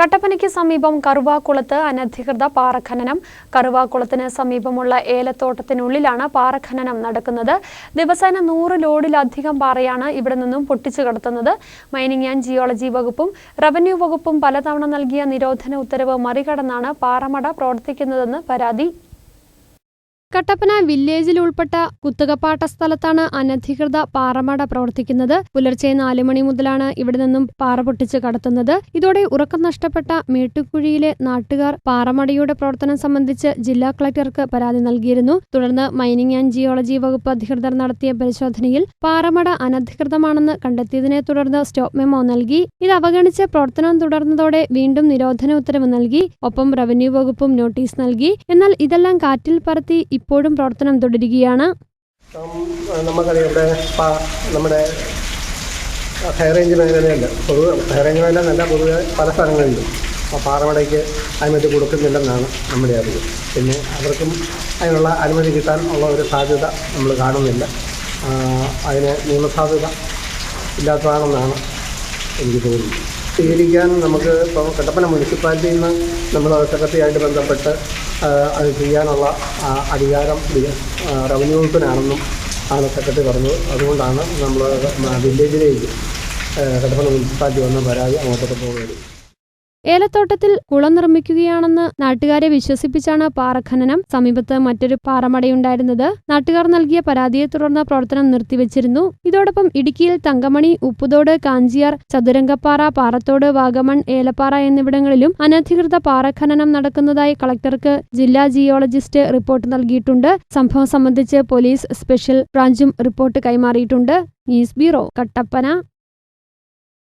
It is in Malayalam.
കട്ടപ്പനയ്ക്ക് സമീപം കറുവാക്കുളത്ത് അനധികൃത പാറഖനനം കറുവാക്കുളത്തിന് സമീപമുള്ള ഏലത്തോട്ടത്തിനുള്ളിലാണ് പാറഖനനം നടക്കുന്നത്. ദിവസേന നൂറ് ലോഡിലധികം പാറയാണ് ഇവിടെ നിന്നും പൊട്ടിച്ചു കടത്തുന്നത്. മൈനിങ് ആൻഡ് ജിയോളജി വകുപ്പും റവന്യൂ വകുപ്പും പലതവണ നൽകിയ നിരോധന ഉത്തരവ് മറികടന്നാണ് പാറമട പ്രവർത്തിക്കുന്നതെന്ന് പരാതി. കട്ടപ്പന വില്ലേജിൽ ഉൾപ്പെട്ട കുത്തകപ്പാട്ട സ്ഥലത്താണ് അനധികൃത പാറമട പ്രവർത്തിക്കുന്നത്. പുലർച്ചെ നാലു മണി മുതലാണ് ഇവിടെ നിന്നും പാറ പൊട്ടിച്ച് കടത്തുന്നത്. ഇതോടെ ഉറക്കം നഷ്ടപ്പെട്ട മേട്ടുക്കുഴിയിലെ നാട്ടുകാർ പാറമടയുടെ പ്രവർത്തനം സംബന്ധിച്ച് ജില്ലാ കളക്ടർക്ക് പരാതി നൽകിയിരുന്നു. തുടർന്ന് മൈനിങ് ആൻഡ് ജിയോളജി വകുപ്പ് അധികൃതർ നടത്തിയ പരിശോധനയിൽ പാറമട അനധികൃതമാണെന്ന് കണ്ടെത്തിയതിനെ തുടർന്ന് സ്റ്റോപ്പ് മെമോ നൽകി. ഇത് അവഗണിച്ച് പ്രവർത്തനം തുടർന്നതോടെ വീണ്ടും നിരോധന ഉത്തരവ് നൽകി. ഒപ്പം റവന്യൂ വകുപ്പും നോട്ടീസ് നൽകി. എന്നാൽ ഇതെല്ലാം കാറ്റിൽ പറത്തി ഇപ്പോഴും പ്രവർത്തനം തുടരുകയാണ്. നമുക്കറിയാം നമ്മുടെ ഹൈറേഞ്ച് മേഖലയുണ്ട് പൊതുവെ ഹൈറേഞ്ച് മേഖല എന്നല്ല പൊതുവെ പല സ്ഥലങ്ങളിലും. അപ്പോൾ പാറമടയ്ക്ക് അനുമതി കൊടുക്കുന്നില്ലെന്നാണ് നമ്മുടെ അറിവ്. പിന്നെ അവർക്കും അതിനുള്ള അനുമതി കിട്ടാൻ ഉള്ള ഒരു സാധ്യത നമ്മൾ കാണുന്നില്ല. അതിന് നിയമസാധ്യത ഇല്ലാത്തതാണെന്നാണ് എനിക്ക് തോന്നുന്നത്. സ്വീകരിക്കാൻ നമുക്ക് ഇപ്പോൾ കട്ടപ്പന മുനിസിപ്പാലിറ്റിയിൽ നിന്ന് നമ്മൾ സെക്രട്ടറിയായിട്ട് ബന്ധപ്പെട്ട് അത് ചെയ്യാനുള്ള അധികാരം റവന്യൂ വകുപ്പിനാണെന്നും ആണ് സെക്രട്ടറി പറഞ്ഞത്. അതുകൊണ്ടാണ് നമ്മൾ വില്ലേജിലേക്ക് കട്ടപ്പന മുനിസിപ്പാലിറ്റി വന്ന പരാതി അങ്ങോട്ടൊക്കെ പോകുന്നത് ഏലത്തോട്ടത്തിൽ കുളം നിർമ്മിക്കുകയാണെന്ന് നാട്ടുകാരെ വിശ്വസിപ്പിച്ചാണ് പാറഖനനം. സമീപത്ത് മറ്റൊരു പാറമടയുണ്ടായിരുന്നത്. നാട്ടുകാർ നൽകിയ പരാതിയെ തുടർന്ന് പ്രവർത്തനം നിർത്തിവച്ചിരുന്നു. ഇതോടൊപ്പം ഇടുക്കിയിൽ തങ്കമണി ഉപ്പുതോട് കാഞ്ചിയാർ ചതുരംഗപ്പാറ പാറത്തോട് വാഗമൺ ഏലപ്പാറ എന്നിവിടങ്ങളിലും അനധികൃത പാറഖനനം നടക്കുന്നതായി കളക്ടർക്ക് ജില്ലാ ജിയോളജിസ്റ്റ് റിപ്പോർട്ട് നൽകിയിട്ടുണ്ട്. സംഭവം സംബന്ധിച്ച് പോലീസ് സ്പെഷ്യൽ ബ്രാഞ്ചും റിപ്പോർട്ട് കൈമാറിയിട്ടുണ്ട്. News bureau Kattappana.